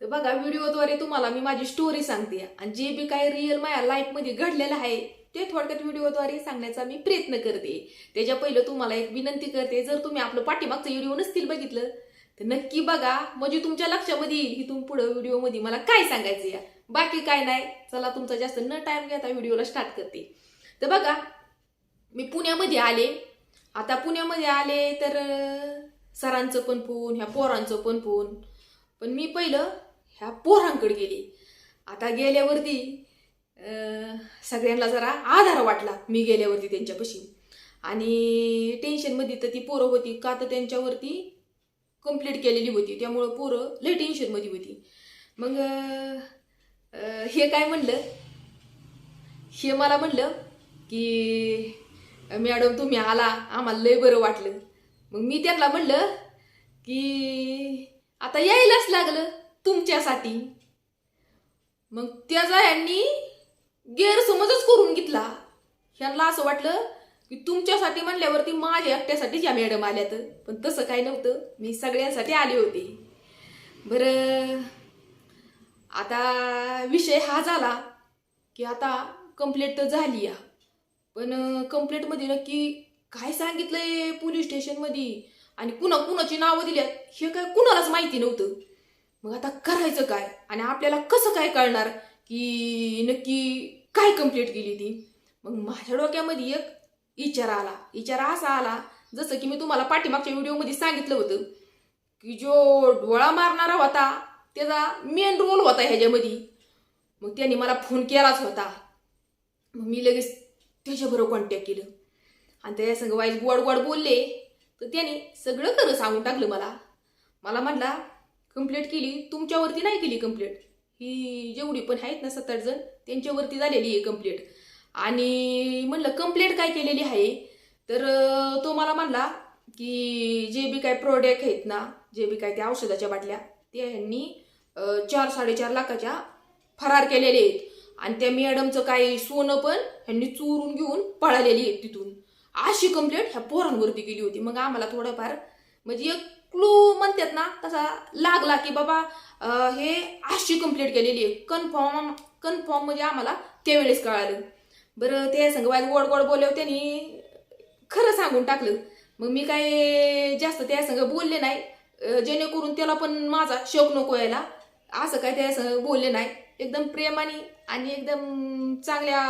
तर बघा व्हिडिओद्वारे तुम्हाला मी माझी स्टोरी सांगते. आणि जे बी काही रिअल माझ्या लाईफमध्ये घडलेलं आहे ते थोडक्यात व्हिडिओद्वारे सांगण्याचा मी प्रयत्न करते. त्याच्या पहिलं तुम्हाला एक विनंती करते जर तुम्ही आपलं पाठीमागचं व्हिडिओ नसतील बघितलं तर नक्की बघा. म्हणजे तुमच्या लक्षामध्ये येईल इथून पुढं व्हिडिओमध्ये मला काय सांगायचं या बाकी काय नाही चला तुमचा जास्त न टाइम घेता व्हिडिओला स्टार्ट करते. तर बघा मी पुण्यामध्ये आले. आता पुण्यामध्ये आले तर सरांचं पण फोन ह्या पोरांचं पण फोन पण मी पहिलं ह्या पोरांकडे गेली. आता गेल्यावरती सगळ्यांना जरा आधार वाटला मी गेल्यावरती त्यांच्यापाशी. आणि टेन्शनमध्ये तर ती पोरं होती का तर त्यांच्यावरती कंप्लीट केलेली होती. त्यामुळं पोरं लय टेन्शनमध्ये होती. मग हे काय म्हणलं? हे मला म्हणलं की मॅडम तुम्ही आला आम्हाला लय बरं वाटलं. मग मी त्यांना म्हणलं की आता यायलाच लागलं. तुमच्यासाठी. मग त्याचा यांनी गैरसमजच करून घेतला. ह्यांना असं वाटलं की तुमच्यासाठी म्हणल्यावरती माझ्या एकट्यासाठी या मॅडम आल्यात. पण तसं काही नव्हतं. मी सगळ्यांसाठी आले होते. बरं आता विषय हा झाला की आता कंप्लेंट तर झाली या. पण कंप्लेंटमध्ये नक्की काय सांगितलंय पोलीस स्टेशनमध्ये आणि कुणा कुणाची नावं दिल्यात? हे काय कुणालाच माहिती नव्हतं. मग आता करायचं काय? आणि आपल्याला कसं काय कळणार की नक्की काय कंप्लीट केली ती? मग माझ्या डोक्यामध्ये एक विचार आला. विचार असा आला जसं की मी तुम्हाला पाठीमागच्या व्हिडिओमध्ये सांगितलं होतं की जो डोळा मारणारा होता त्याचा मेन रोल होता ह्याच्यामध्ये. मग त्याने मला फोन केलाच होता. मग मी लगेच त्याच्याबरोबर कॉन्टॅक्ट केलं. आणि त्याच्या संग वाईज गोड गोड बोलले. तर त्याने सगळं खरं सांगून टाकलं मला. मला म्हटला कंप्लेंट केली तुमच्यावरती नाही केली कंप्लेंट ही जेवढी पण आहेत ना सत्तर जण त्यांच्यावरती झालेली आहे कंप्लेंट आणि म्हणलं कंप्लेंट काय केलेली आहे? तर तो मला म्हणला की जे बी काय प्रोडक्ट आहेत ना जे बी काय त्या औषधाच्या बाटल्या त्या ह्यांनी चार साडेचार लाखाच्या फरार केलेले आहेत. आणि त्या मॅडमचं काही सोनं पण ह्यांनी चोरून घेऊन पळालेली आहेत तिथून. अशी कंप्लेंट ह्या पोरांवरती केली होती. मग आम्हाला थोडंफार म्हणजे एक क्लू म्हणतात ना तसा लागला की बाबा हे अशी कंप्लीट केलेली आहे. कन्फर्म कन्फर्म म्हणजे आम्हाला त्यावेळेस कळालं. बरं ते संग गोड गोड बोलल्यावर त्यांनी खरं सांगून टाकलं. मग मी काय जास्त त्या संग बोलले नाही. जेणेकरून त्याला पण माझा शोक नको यायला. असं काय त्या संग बोलले नाही. एकदम प्रेमाने आणि एकदम चांगल्या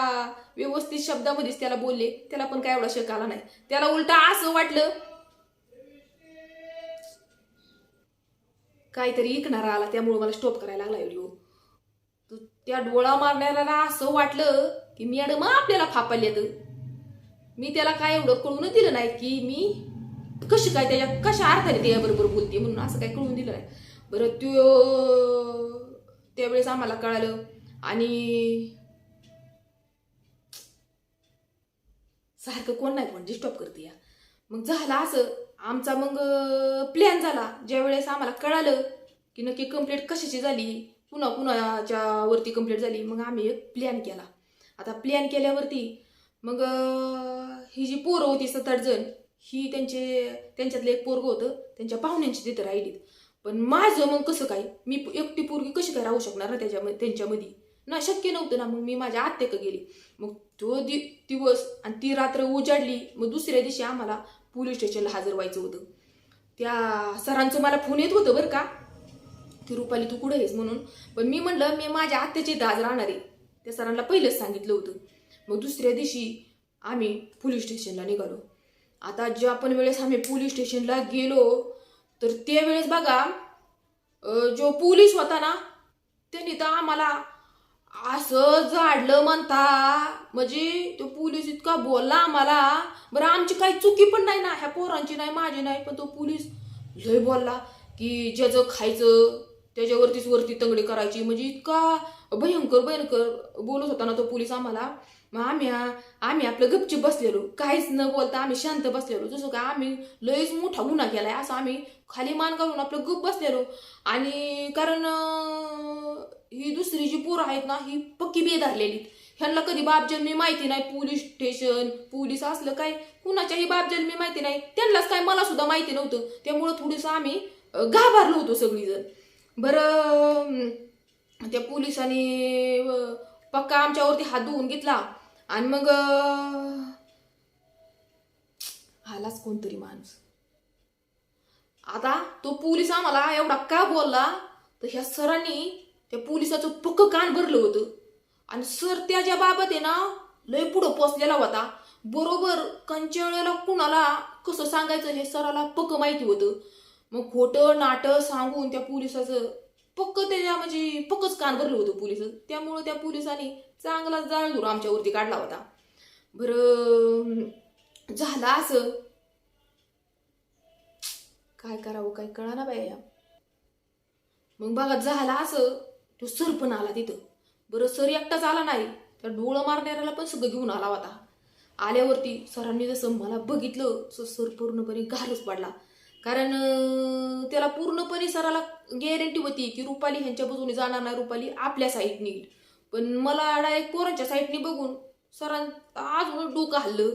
व्यवस्थित शब्दामध्येच त्याला बोलले. त्याला पण काय एवढा शक आला नाही. त्याला उलटा असं वाटलं काहीतरी इकणारा आला त्यामुळे मला स्टॉप करायला लागला व्हिडिओ तर त्या डोळा मारणाऱ्याला असं वाटलं की मॅडम आपल्याला फापाल्यात मी त्याला काय एवढं कळून दिलं नाही की मी कशी काय त्याच्या कशा अर्थाने त्याबरोबर बोलते म्हणून असं काय कळून दिलं नाही. बरं त्यो त्यावेळेस आम्हाला कळालं आणि सारखं कोण नाही कोण डिस्टर्ब करते या. मग झालं असं आमचा मग प्लॅन झाला. ज्या वेळेस आम्हाला कळालं की नक्की कंप्लेंट कशाची झाली पुन्हा कुणाच्या वरती कंप्लेंट झाली मग आम्ही एक प्लॅन केला. आता प्लॅन केल्यावरती मग ही जी पोरं होती सात आठ जण ही त्यांचे त्यांच्यातलं एक पोरगं होतं त्यांच्या पाहुण्यांची तिथं राहिलीत. पण माझं मग कसं काय? मी एकटी पोरगी कशी काय राहू शकणार ना त्याच्यामध्ये त्यांच्यामध्ये? ना शक्य नव्हतं ना मग मी माझ्या आत्याकडे गेली. मग तो दि दिवस आणि ती रात्र उजाडली. मग दुसऱ्या दिवशी आम्हाला पोलीस स्टेशनला हजर व्हायचं होतं. त्या सरांचं मला फोन येत होतं बरं का. की रुपाली तू कुठं आहेस म्हणून? पण मी म्हणलं मी माझ्या आत्याची दाज राहणार आहे. त्या सरांना पहिलंच सांगितलं होतं. मग दुसऱ्या दिवशी आम्ही पोलीस स्टेशनला निघालो. आता ज्या पण वेळेस आम्ही पोलीस स्टेशनला गेलो तर त्यावेळेस बघा जो पोलीस होता ना त्यांनी तर आम्हाला असं झाडलं म्हणता. म्हणजे तो पोलीस इतका बोलला आम्हाला. बरं आमची काही चुकी पण नाही ना. ह्या पोरांची नाही माझी नाही. पण तो पोलीस लय बोलला की ज्याचं खायचं त्याच्यावरतीच वरती तंगडी करायची. म्हणजे इतका भयंकर भयंकर बोलत होता ना तो पोलीस आम्हाला. मग आम्ही आम्ही आपलं गपची बसलेलो. काहीच न बोलता आम्ही शांत बसलेलो. जसं का आम्ही लयच मोठा गुन्हा केलाय. असं आम्ही खाली मान घालून आपलं गप बसलेलो. आणि कारण ही दुसरी जी पोरं आहेत ना ही पक्की बेधारलेली ह्यांना कधी बापजन्मी माहिती नाही पोलीस स्टेशन पोलीस असलं काय कुणाच्याही बापजन्मी माहिती नाही. त्यांनाच काय मला सुद्धा माहिती नव्हतं. त्यामुळं थोडंसं आम्ही घाबरलो होतो सगळीजण. बरं त्या पोलिसांनी पक्का आमच्यावरती हात धुवून घेतला. आणि मग आलाच कोणतरी माणूस. आता तो पोलीस आम्हाला एवढा का बोलला? तर ह्या सरांनी त्या पोलिसाचं पक्क कान भरलं होतं. आणि सर त्याच्या बाबत आहे ना लय पुढं पोचलेला होता. बरोबर कंचळ्याला कुणाला कसं सांगायचं हे सराला पक्क माहिती होतं. मग खोटं नाटं सांगून त्या पोलिसाचं पक्क त्याच्या म्हणजे पक्कच कान भरलं होतं पोलीस त्यामुळं त्या पोलिसांनी चांगला जाळधूर आमच्यावरती काढला होता. बरं झालं असं. काय करावं काय कळा ना बाया मग बघा झालं असं. तो सर पण आला तिथं. बरं सर एकटाच आला नाही. त्या डोळं मारणाऱ्याला पण सगळं घेऊन आला होता. आल्यावरती सरांनी जसं मला बघितलं तसं सर पूर्णपणे घालच पडला. कारण त्याला पूर्णपणे सराला गॅरंटी होती की रुपाली ह्यांच्या बाजूने जाणार नाही रुपाली आपल्या साईडने पण मला डायरेक्ट पोरांच्या साईडने बघून सरां अजून डोकं हल्लं.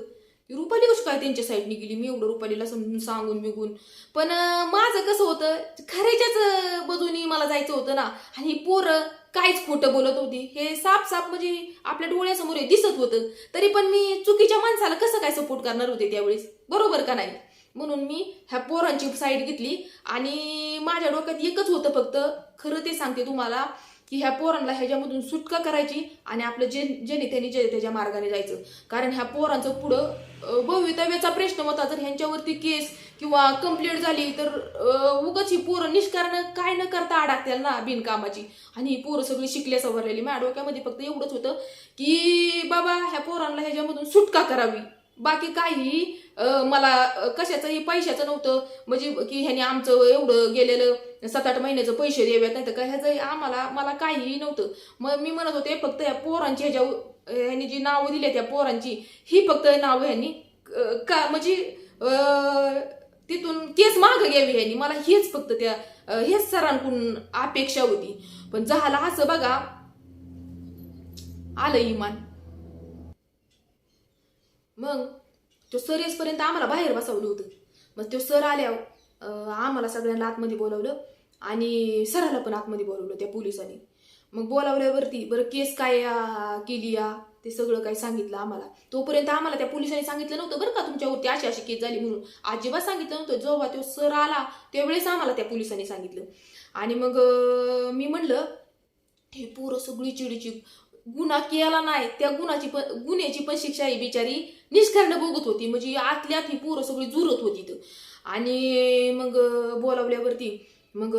ती रुपाली कशी काय त्यांच्या साईडने गेली? मी एवढं रुपालीला समजून सांगून बिगून. पण माझं कसं होतं खऱ्याच्याच बाजूनी मला जायचं होतं ना. आणि पोरं काहीच खोटं बोलत होती. हे साप साप म्हणजे आपल्या डोळ्यासमोर हे दिसत होतं. तरी पण मी चुकीच्या माणसाला कसं काय सपोर्ट करणार होते त्यावेळेस? बरोबर का नाही? म्हणून मी ह्या पोरांची साईड घेतली. आणि माझ्या डोक्यात एकच होतं फक्त खरं ते सांगते तुम्हाला की ह्या पोरांना ह्याच्यामधून सुटका करायची आणि आपलं जे ज्याने त्यांनी जे त्याच्या मार्गाने जायचं. कारण ह्या पोरांचं पुढं भवितव्याचा प्रश्न होता. जर ह्यांच्यावरती केस किंवा कंप्लेंट झाली तर उगच उगाच ही पोरं निष्कारण काय न करता अडकतील ना बिनकामाची. आणि ही पोरं सगळी शिकल्या सवरलेली. माझ्या डोक्यामध्ये फक्त एवढंच होतं की बाबा ह्या पोरांना ह्याच्यामधून सुटका करावी. बाकी काही मला कशाचंही पैशाचं नव्हतं. म्हणजे की ह्याने आमचं एवढं गेलेलं सात आठ महिन्याचं पैसे द्याव्यात नाही तर ह्याचंही आम्हाला मला काहीही नव्हतं. मग मी म्हणत होते फक्त ह्या पोरांची ह्याच्या ह्यांनी जी नावं दिली त्या पोरांची ही फक्त नावं ह्यांनी का म्हणजे तिथून केस मागं घ्यावी ह्यांनी. मला हेच फक्त त्या हेच सरांकडून अपेक्षा होती. पण झाला असं बघा आलं इमान. मग तो सर येसपर्यंत आम्हाला बाहेर बसवलं होतं. मग तो सर आल्यावर आम्हाला सगळ्यांना आतमध्ये बोलावलं आणि सराला पण आतमध्ये बोलवलं त्या पोलिसांनी. मग बोलावल्यावरती बरं केस काय केली या? ते सगळं काही सांगितलं आम्हाला. तोपर्यंत आम्हाला त्या पोलिसांनी सांगितलं नव्हतं बरं का तुमच्यावरती अशी अशी केस झाली म्हणून. अजिबात सांगितलं नव्हतं. जेव्हा तो सर आला त्यावेळेस आम्हाला त्या पोलिसांनी सांगितलं. आणि मग मी म्हणलं हे पोरं सगळी चिडीची गुन्हा केला नाही. त्या गुन्हाची पण गुन्ह्याची पण शिक्षा ही बिचारी. निष्कर्ण बघत होती. म्हणजे आतल्यात ही पोरं सगळी जुरत होती इथं. आणि मग बोलावल्यावरती मग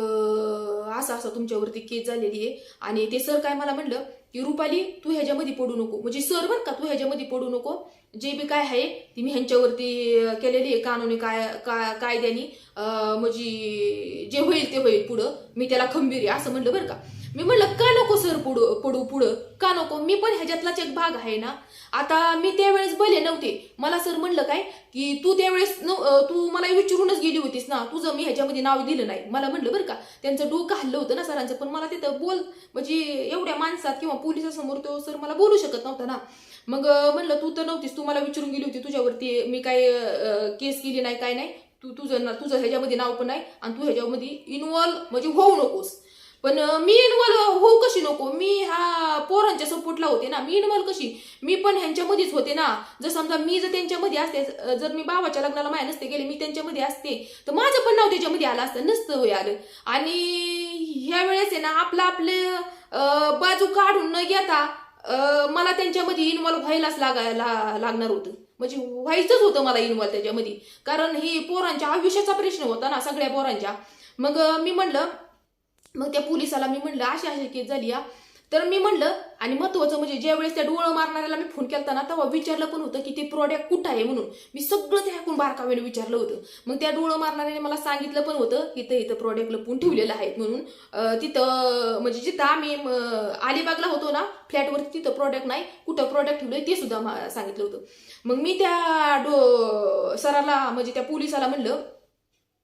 असं असं तुमच्यावरती केस झालेली आहे. आणि ते सर काय मला म्हणलं की रुपाली तू ह्याच्यामध्ये पडू नको. म्हणजे सर बरं का तू ह्याच्यामध्ये पडू नको. जे बी काय आहे ती मी ह्यांच्यावरती केलेली आहे. कानूनी काय का कायद्यानी म्हणजे जे होईल ते होईल पुढं. मी त्याला खंबीर आहे असं म्हणलं बरं का. मी म्हणलं का नको सर पुढं पडू पुढं? का नको? मी पण ह्याच्यातलाच एक भाग आहे ना. आता मी त्यावेळेस भले नव्हते. मला सर म्हणलं काय की तू त्यावेळेस तू मला विचारूनच गेली होतीस ना. तुझं मी ह्याच्यामध्ये नाव दिलं नाही. मला म्हणलं बरं का. त्यांचं डोकं हल्लं होतं ना सरांचं पण मला तिथं बोल म्हणजे एवढ्या माणसात किंवा पोलिसासमोर तो सर मला बोलू शकत नव्हता ना. मग म्हणलं तू तर नव्हतीस. तू मला विचारून गेली होती. तुझ्यावरती मी काय केस केली नाही काय नाही. तू तुझं ना तुझं ह्याच्यामध्ये नाव पण नाही आणि तू ह्याच्यामध्ये इन्व्हॉल्व म्हणजे होऊ नकोस. पण मी इन्वॉल्व होऊ कशी नको? मी हा पोरांच्या सपोर्टला होते ना. मी इन्वॉल्व कशी? मी पण ह्यांच्यामध्येच होते ना. जर समजा मी जर त्यांच्यामध्ये असते जर मी बाबाच्या लग्नाला माया नसते गेले मी त्यांच्यामध्ये असते तर माझं पण नाव त्याच्यामध्ये आलं असतं नसतं होय आलं. आणि ह्या वेळेस आहे ना आपलं आपलं बाजू काढून न घेता मला त्यांच्यामध्ये इन्वॉल्व व्हायलाच लागायला लागणार होतं. म्हणजे व्हायचंच होतं मला इन्वॉल्व त्याच्यामध्ये. कारण हे पोरांच्या आयुष्याचा प्रश्न होता ना सगळ्या पोरांच्या. मग मी म्हणलं मग त्या पोलिसाला मी म्हणलं अशी अशी केस झाली या तर मी म्हणलं आणि महत्वाचं म्हणजे ज्यावेळेस त्या डोळं मारणाऱ्याला मी फोन केला ना तेव्हा विचारलं पण होतं की ते प्रॉडक्ट कुठं आहे म्हणून. मी सगळं ते ऐकून बारकावेने विचारलं होतं. मग त्या डोळं मारणाऱ्याने मला सांगितलं पण होतं की इथं इथं प्रॉडक्ट लपून ठेवलेलं आहेत म्हणून. तिथं म्हणजे जिथं आम्ही अलिबागला होतो ना फ्लॅटवरती तिथं प्रॉडक्ट नाही कुठं प्रॉडक्ट ठेवलंय ते सुद्धा सांगितलं होतं. मग मी त्या डो सराला म्हणजे त्या पोलिसाला म्हणलं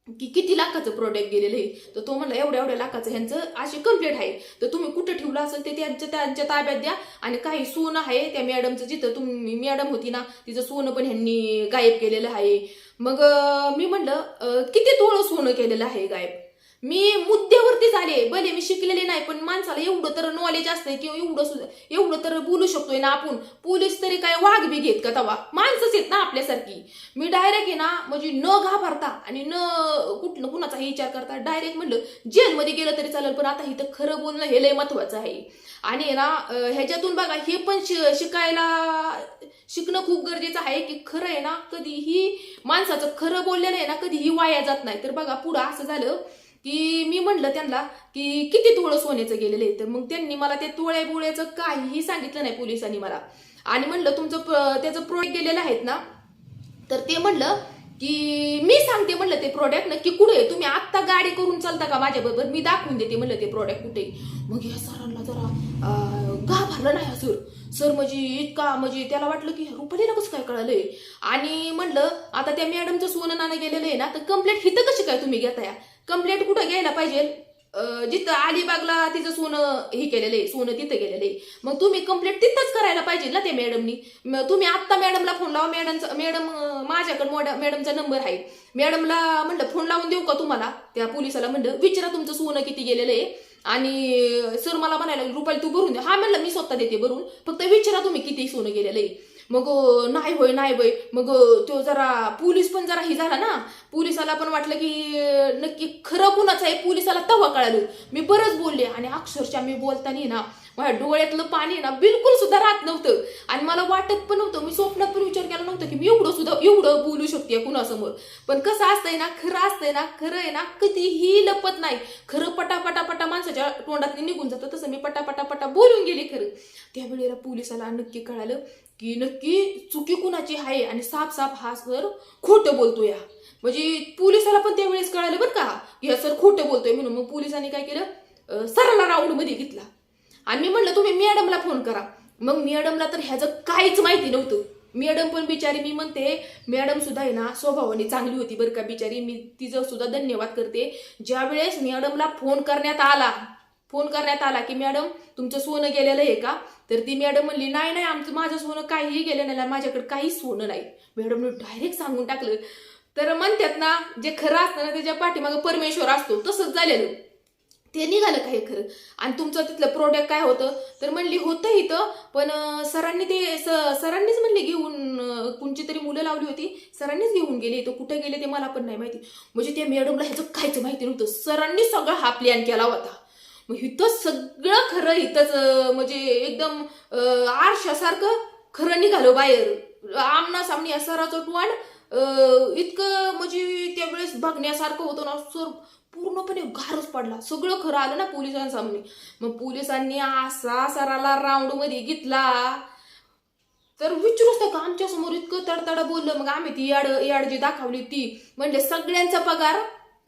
की किती लाखाचं प्रोडक्ट गेलेलं आहे? तर तो म्हणला एवढ्या एवढ्या लाखाचं ह्यांचं अशी कंप्लेंट आहे. तर तुम्ही कुठं ठेवलं असेल ते त्यांच्या त्यांच्या ताब्यात द्या. आणि काही सोनं आहे त्या मॅडमचं जिथं तुम्ही मॅडम होती ना तिचं सोनं पण ह्यांनी गायब केलेलं आहे. मग मी म्हणलं किती तोळं सोनं केलेलं आहे गायब? मी मुद्द्यावरती झाले. भले मी शिकलेले नाही पण माणसाला एवढं तर नॉलेज असतंय किंवा एवढं सुद्धा एवढं तर बोलू शकतोय ना आपण. पोलीस तरी काय वाघ बी घेत का तवा? माणसंच आहेत ना आपल्यासारखी. मी डायरेक्ट आहे ना म्हणजे न घाबरता आणि न कुठलं कुणाचाही विचार करता डायरेक्ट म्हणलं जेलमध्ये गेलं तरी चालेल पण आता इथं खरं बोलणं हे लय महत्वाचं आहे. आणि ना ह्याच्यातून बघा हे पण शिकायला शिकणं खूप गरजेचं आहे की खरं आहे ना कधीही माणसाचं खरं बोललेलं आहे ना कधीही वाया जात नाही. तर बघा पुढं असं झालं की मी म्हणलं त्यांना की किती तोळं सोन्याचं गेलेलं आहे? तर मग त्यांनी मला ते तुळ्या बुळ्याचं काहीही सांगितलं नाही पोलिसांनी मला. आणि म्हणलं तुमचं प- त्याचं प्रोडक्ट गेलेलं आहेत ना? तर ते म्हणलं की मी सांगते म्हणलं ते प्रोडक्ट नक्की कुठे आहे? तुम्ही आत्ता गाडी करून चालता का माझ्याबरोबर? मी दाखवून देते म्हणलं ते प्रोडक्ट कुठे मग या सरांना जरा अं, घाबरलं नाही हा सर? सर म्हणजे इतका म्हणजे त्याला वाटलं की रुपालीला कसं काय कळालंय? आणि म्हणलं आता त्या मॅडमचं सोनं नाणं गेलेलं आहे ना तर कंप्लेंट हिथं कशी काय तुम्ही घेताय? कंप्लेंट कुठं घ्यायला पाहिजे? जिथं अलिबागला तिचं सोनं हे केलेलं आहे सोनं तिथं गेलेलं आहे. मग तुम्ही कंप्लेंट तिथंच करायला पाहिजे ना ते मॅडमनी तुम्ही आत्ता मॅडमला फोन लावा मॅडमचा मॅडम माझ्याकडं माझ्याकडे मॅडमचा नंबर आहे. मॅडमला म्हणलं फोन लावून देऊ का तुम्हाला? त्या पोलिसाला म्हणलं विचारा तुमचं सोनं किती गेलेलं आहे. आणि सर मला म्हणायला लागले, रुपाली तू भरून दे. हा म्हणलं मी स्वतः देते भरून. फक्त विचारा तुम्ही किती सोनं गेलेलं आहे. मग नाही होय नाही बाई मग तो जरा पोलीस पण जरा हे झाला ना. पोलिसाला पण वाटलं की नक्की खरं कुणाचं आहे पोलिसाला तवा कळालं. मी बरंच बोलले आणि अक्षरशः मी बोलताना ना माझ्या डोळ्यातलं पाणी ना बिलकुल सुद्धा राहत नव्हतं. आणि मला वाटत पण नव्हतं मी स्वप्नात पण विचार केला नव्हता की मी एवढं सुद्धा एवढं बोलू शकते कुणासमोर. पण कसं असतंय ना खरं असतंय ना खरं आहे ना कधीही लपत नाही. खरं पटापटापटा माणसाच्या तोंडात निघून जातं तसं मी पटापटापटा बोलून गेले खरं. त्यावेळेला पोलिसाला नक्की कळालं की नक्की चुकी कुणाची आहे आणि साप साप हा सर खोटं बोलतोय म्हणजे पोलिसाला पण त्यावेळेस कळालं बरं का की हा सर खोटं बोलतोय म्हणून. मग पोलिसांनी काय केलं? अं, सराला राऊंडमध्ये घेतला. आणि मी म्हणलं तुम्ही मॅडमला फोन करा. मग मॅडमला तर ह्याचं काहीच माहिती नव्हतं. मॅडम पण बिचारी मी म्हणते मॅडम सुद्धा आहे ना स्वभावाने चांगली होती बरं का बिचारी. मी तिचं सुद्धा धन्यवाद करते. ज्यावेळेस मॅडमला फोन करण्यात आला फोन करण्यात आला की मॅडम तुमचं सोनं गेलेलं आहे का? तर ती मॅडम म्हणली नाही नाही आमचं माझं सोनं काहीही गेलं नाही माझ्याकडे काहीच सोनं नाही. मॅडमने डायरेक्ट सांगून टाकलं. तर म्हणतात ना जे खरं असतं ना त्याच्या पाठीमागं परमेश्वर असतो तसंच झालेलं. ते निघालं काय खरं? आणि तुमचं तिथलं प्रोडक्ट काय होतं? तर म्हणली होतं इथं पण सरांनी ते स- सरांनीच म्हणले घेऊन कोणची तरी मुलं लावली होती. सरांनीच घेऊन गेले. इथं कुठे गेले ते मला पण नाही माहिती. म्हणजे त्या मॅडमला ह्याचं काहीच माहिती नव्हतं. सरांनी सगळा हा प्लॅन केला होता. मग इथं सगळं खरं इथंच म्हणजे एकदम आरशासारखं खरं निघालं बाहेर. आमना सामनी या सराचं टोंड इतकं म्हणजे त्यावेळेस बघण्यासारखं होतं ना सर पूर्णपणे घारच पडला. सगळं खरं आलं ना पोलिसांसामने मग पोलिसांनी असा सराला राऊंडमध्ये घेतला. तर विचारूच नका आमच्यासमोर इतकं तडतड बोललं. मग आम्ही ती याड याड जी दाखवली ती म्हणजे सगळ्यांचा पगार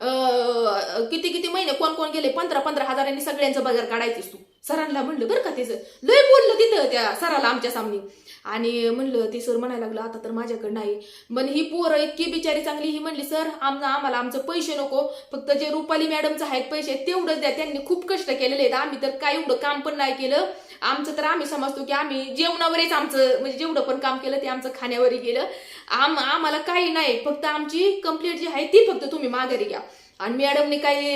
किती किती महिने कोण कोण गेले? पंधरा पंधरा हजारांनी सगळ्यांचा पगार काढायचीस तू. सरांना म्हणलं बरं का त्याचं लय बोललं तिथं त्या सराला आमच्या सामने. आणि म्हणलं ते सर म्हणायला लागलं आता तर माझ्याकडे नाही. पण ही पोरं इतकी बिचारी चांगली ही म्हणली सर आमना आम्हाला आमचं पैसे नको. फक्त जे रुपाली मॅडमचं आहेत पैसे तेवढंच द्या. त्यांनी खूप कष्ट केलेले आहेत. आम्ही तर काय एवढं काम पण नाही केलं. आमचं तर आम्ही समजतो की आम्ही जेवणावरच आमचं म्हणजे जेवढं पण काम केलं ते आमचं खाण्यावरही गेलं आम आम्हाला काही नाही. फक्त आमची कंप्लेंट जी आहे ती फक्त तुम्ही माघारी घ्या. आणि मॅडमने काही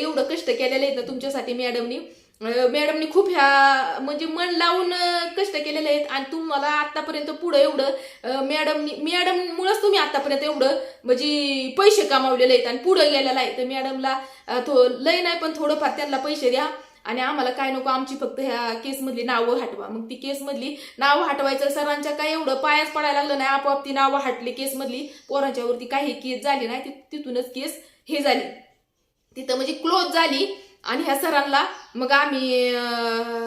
एवढं कष्ट केलेले आहेत ना तुमच्यासाठी मॅडमनी मॅडमनी खूप ह्या म्हणजे मन लावून कष्ट केलेले आहेत. आणि तुम्हाला आतापर्यंत पुढं एवढं मॅडमनी मॅडममुळेच तुम्ही आतापर्यंत एवढं म्हणजे पैसे कमावलेले आहेत आणि पुढं गेलेला आहे. तर मॅडमला थो लय नाही पण थोडंफार त्यांना पैसे द्या. आणि आम्हाला काय नको आमची फक्त ह्या केसमधली नावं हटवा. मग ती केसमधली नावं हटवायचं सरांच्या काय एवढं पायाच पडायला लागलं नाही. आपोआप ती नावं हटली केसमधली. पोरांच्यावरती काही केस झाली नाही. तिथूनच केस हे झाली. तिथं म्हणजे क्लोज झाली. आणि ह्या सरांना मग आम्ही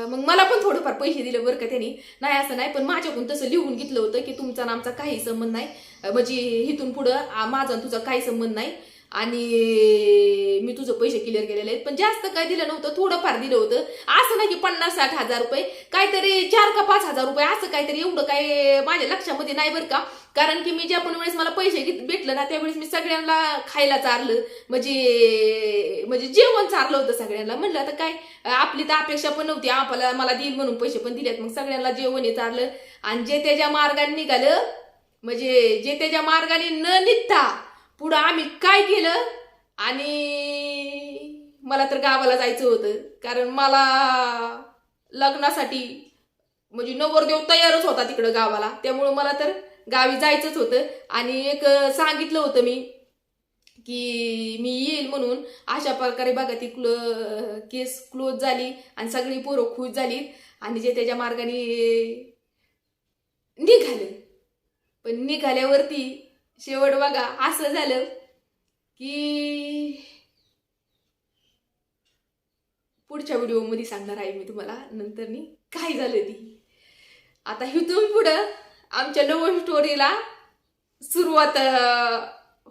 मग मला पण थोडंफार पैसे दिले बरं का त्यांनी. नाही असं नाही पण माझ्याकडून तसं लिहून घेतलं होतं की तुमचा आमचा काही संबंध नाही. म्हणजे इथून पुढं माझा तुझा काही संबंध नाही. आणि मी तुझं पैसे क्लिअर केलेले आहेत. पण जास्त काय दिलं नव्हतं थोडंफार दिलं होतं. असं नाही की पन्नास साठ हजार रुपये काहीतरी चार का पाच हजार रुपये असं काहीतरी एवढं काय माझ्या लक्षामध्ये नाही बरं का. कारण की मी ज्या पण वेळेस मला पैसे घेत भेटलं ना त्यावेळेस मी सगळ्यांना खायला चारलं. म्हणजे म्हणजे जेवण चारलं होतं सगळ्यांना. म्हणलं आता काय आपली तर अपेक्षा पण नव्हती. आपल्याला मला देईल म्हणून पैसे पण दिलेत. मग सगळ्यांना जेवण हे चारलं. आणि जे त्याच्या मार्गाने निघालं म्हणजे जे त्याच्या मार्गाने न निघता पुढं आम्ही काय केलं? आणि मला तर गावाला जायचं होतं. कारण मला लग्नासाठी म्हणजे नवरदेव तयारच होता तिकडं गावाला. त्यामुळं मला तर गावी जायचंच होतं. आणि एक सांगितलं होतं मी की मी येईल म्हणून. अशा प्रकारे बघा ती क्लो केस क्लोज झाली आणि सगळी पोरं खुश झाली. आणि जे त्याच्या मार्गाने निघाले. पण निघाल्यावरती शेवट बघा असं झालं की पुढच्या व्हिडिओमध्ये सांगणार आहे मी तुम्हाला नंतरनी काय झालं ती. आता इथून पुढं आमच्या लव स्टोरीला सुरुवात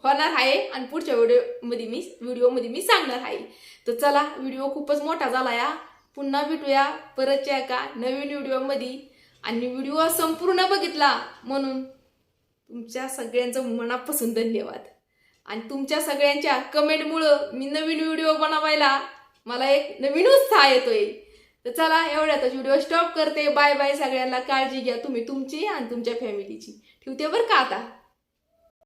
होणार आहे आणि पुढच्या व्हिडिओमध्ये मी व्हिडिओमध्ये मी सांगणार आहे. तर चला व्हिडिओ खूपच मोठा झाला या. पुन्हा भेटूया परतच्या एका नवीन व्हिडिओमध्ये. आणि व्हिडिओ संपूर्ण बघितला म्हणून तुमच्या सगळ्यांचं मनापासून धन्यवाद. आणि तुमच्या सगळ्यांच्या कमेंटमुळं मी नवीन व्हिडिओ बनवायला मला एक नवीन उत्साह येतोय. तर चला एवढ्यातच व्हिडिओ स्टॉप करते. बाय बाय सगळ्यांना काळजी घ्या तुम्ही तुमची आणि तुमच्या फॅमिलीची. ठेवते बरं का आता?